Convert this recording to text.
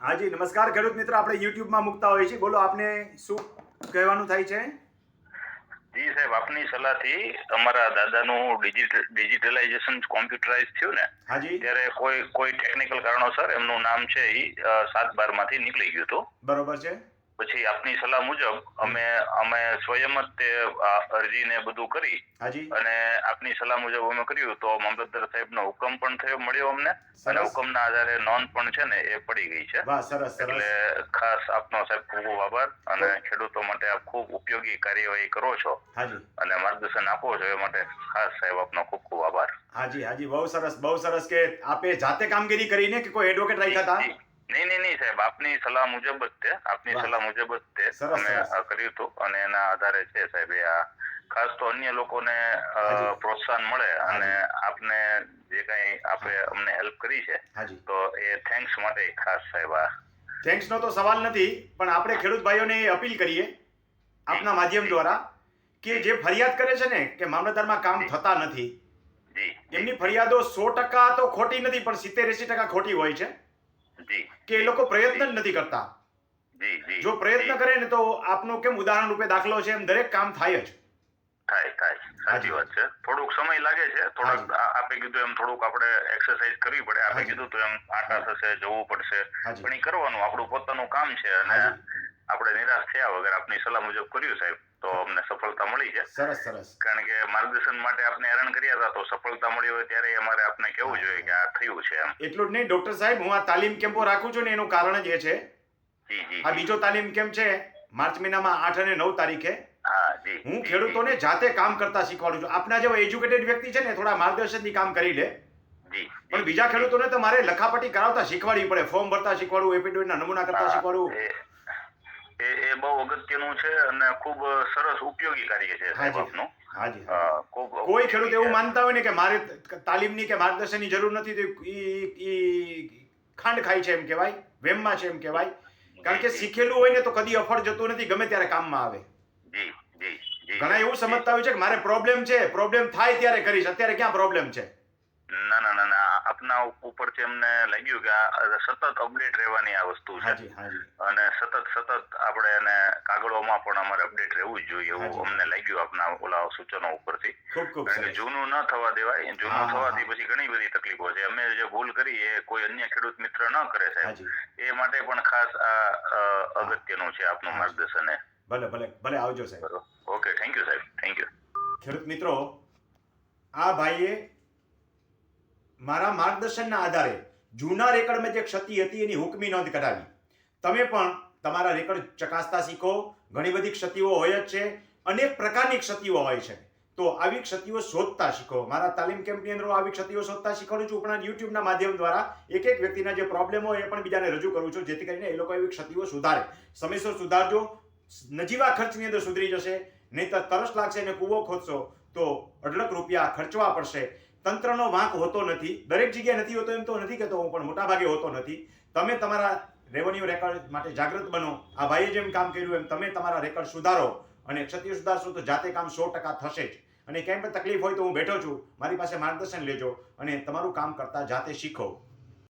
હાજી નમસ્કાર ખેડૂત મિત્ર આપણે યુટ્યુબમાં મૂકતા હોઈએ છીએ. બોલો આપને શું કહેવાનું થાય છે? જી સાહેબ આપની સલાહથી અમારા દાદાનું ડિજિટલ ડિજિટલાઇઝેશન કોમ્પ્યુટરાઇઝ થયું ને હાજી. ત્યારે કોઈ કોઈ ટેકનિકલ કારણોસર એમનું નામ છે એ સાત બારમાંથી નીકળી ગયું હતું. બરોબર છે. પછી આપની સલાહ મુજબ અમે અમે સ્વયં જ તે અરજીને બધું કરી અને આપની સલાહ મુજબ અમે કર્યું તો મામલતદાર સાહેબનો હુકમ પણ થયો મળ્યો અમને. અને હુકમના આધારે નોન પણ છે ને એ પડી ગઈ છે. એટલે ખાસ આપનો સાહેબ ખૂબ ખૂબ આભાર અને ખેડૂતો માટે આપ ખૂબ ઉપયોગી કાર્યવાહી કરો છો. અને માર્ગદર્શન આપો છો એ માટે ખાસ સાહેબ આપનો ખૂબ ખૂબ આભાર. હાજી હાજી. બહુ સરસ બહુ સરસ કે આપે જાતે કામગીરી કરીને કે કોઈ એડવોકેટ રાખ્યા હતા? નહીં નહીં સાહેબ આપની સલાહ મુજબ જ તે આપની સલાહ મુજબ જ તે અમે કર્યું હતું અને એના આધારે છે સાહેબ આ ખાસ તો અન્ય લોકોને પ્રોત્સાહન મળે અને આપને જે કઈ આપે અમને હેલ્પ કરી છે તો એ થેન્ક્સ માટે ખાસ સાહેબ આ થેન્ક્સનો તો સવાલ નથી પણ આપણે ખેડૂત ભાઈઓને અપીલ કરીએ આપના માધ્યમ દ્વારા કે જે ફરિયાદ કરે છે ને કે મામલતદારમાં કામ થતા નથી એમની ફરિયાદો સો ટકા તો ખોટી નથી પણ સિત્તેર એસી ટકા ખોટી હોય છે. કે એ લોકો પ્રયત્ન જ નથી કરતા. જી પ્રયત્ન કરે ને તો આપનો કેમ ઉદાહરણ રૂપે દાખલો છે એમ દરેક કામ થાય જ. થાય થાય. સાચી વાત છે. થોડુંક સમય લાગે છે. થોડાક. આપે કીધું એમ થોડુંક આપણે એક્સરસાઇઝ કરવી પડે. આપે કીધું તો એમ આટા થશે જવું પડશે. પણ એ કરવાનું આપણું પોતાનું કામ છે અને આપણે નિરાશ થયા વગર આપની સલાહ મુજબ કર્યું સાહેબ. તો અમને સફળતા મળી છે. સરસ સરસ. કારણ કે માર્ગદર્શન માટે આપણે હેરાન કર્યા હતા તો સફળતા મળી હોય ત્યારે અમારે આપને કેવું જોઈએ કે આ થયું છે એમ. એટલું જ નહીં ડોક્ટર સાહેબ હું આ તાલીમ કેમ્પો રાખું છું ને એનું કારણ જ એ છે. જી જી આ બીજો તાલીમ કેમ્પ છે માર્ચ મહિનામાં આઠ અને નવ તારીખે. હું ખેડૂતોને જાતે કામ કરતા શીખવાડું છું. આપના જેવા એજ્યુકેટેડ વ્યક્તિ છે ને થોડા માર્ગદર્શનથી કામ કરી લે. પણ બીજા ખેડૂતોને તો મારે લખાપટી કરાવતા શીખવાડવી પડે. ફોર્મ ભરતા શીખવાડવું ના નમૂના કરતા શીખવાડવું. એ એ બહુ અગત્યનું છે અને ખૂબ સરસ ઉપયોગી કાર્ય છે સાહેબ આપનું. હાજી કોઈ ખેડૂત એવું માનતા હોય ને કે મારે તાલીમની કે માર્ગદર્શનની જરૂર નથી તો ખાંડ ખાય છે એમ કહેવાય વેમમાં છે એમ કહેવાય. કારણ કે શીખેલું હોય ને તો કદી અફળ જતું નથી ગમે ત્યારે કામમાં આવે. ઘણા એવું સમજતા હોય છે કે મારે પ્રોબ્લેમ છે પ્રોબ્લેમ થાય ત્યારે કરીશ અત્યારે ક્યાં પ્રોબ્લેમ છે? ના ના ના આપના ઉપરથી અમને લાગ્યું કે આ સતત અપડેટ રહેવાની આ વસ્તુ છે. અને સતત સતત આપણે એને કાગળોમાં પણ અમારે અપડેટ રહેવું જ જોઈએ એવું અમને લાગ્યું આપના ઓલા સૂચનો ઉપરથી. કારણ કે જૂનું ન થવા દેવાય. જૂનું થવાથી પછી ઘણી બધી તકલીફો છે. અમે જે ભૂલ કરી એ કોઈ અન્ય ખેડૂત મિત્ર ન કરે સાહેબ. એ માટે પણ ખાસ આ અગત્યનું છે આપનું માર્ગદર્શન એ. ભલે ભલે ભલે આવજો સાહેબ. બરોબર. ઓકે થેન્ક યુ સાહેબ. થેન્ક યુ ખેડૂત મિત્રો આ ભાઈએ મારા માર્ગદર્શનના આધારે જૂના રેકર્ડમાં જે ક્ષતિ હતી એની હુકમી નોંધ કરાવી તમે પણ તમારા રેકર્ડ ચકાસતા શીખો, ઘણી બધી ક્ષતિઓ હોય જ છે, અનેક પ્રકારની ક્ષતિઓ હોય છે. તો આવી ક્ષતિઓ શોધતા શીખો. મારા તાલીમ કેમ્પની અંદર આવી ક્ષતિઓ શોધતા શીખવાડું છું ઉપરાંત યુટ્યુબના માધ્યમ દ્વારા એક એક વ્યક્તિના જે પ્રોબ્લેમ હોય એ પણ બીજાને રજૂ કરું છું, જેથી કરીને એ લોકો એવી ક્ષતિઓ સુધારે. સમયસર સુધારજો. નજીવા ખર્ચની અંદર સુધરી જશે. નહીં તો તરસ લાગશે અને કૂવો ખોદશો, તો અઢળક રૂપિયા ખર્ચવા પડશે. તંત્રનો વાંક હોતો નથી, દરેક જગ્યાએ નથી હોતો એમ તો નથી કહેતો હું, પણ મોટાભાગે હોતો નથી. તમે તમારા રેવન્યુ રેકોર્ડ માટે જાગૃત બનો, આ ભાઈએ જેમ કામ કર્યું એમ તમે તમારા રેકર્ડ સુધારો અને ક્ષતિ સુધારશો તો જાતે કામ સો ટકા થશે જ. અને ક્યાંય પણ તકલીફ હોય તો હું બેઠો છું, મારી પાસે માર્ગદર્શન લેજો અને તમારું કામ કરતા જાતે શીખો.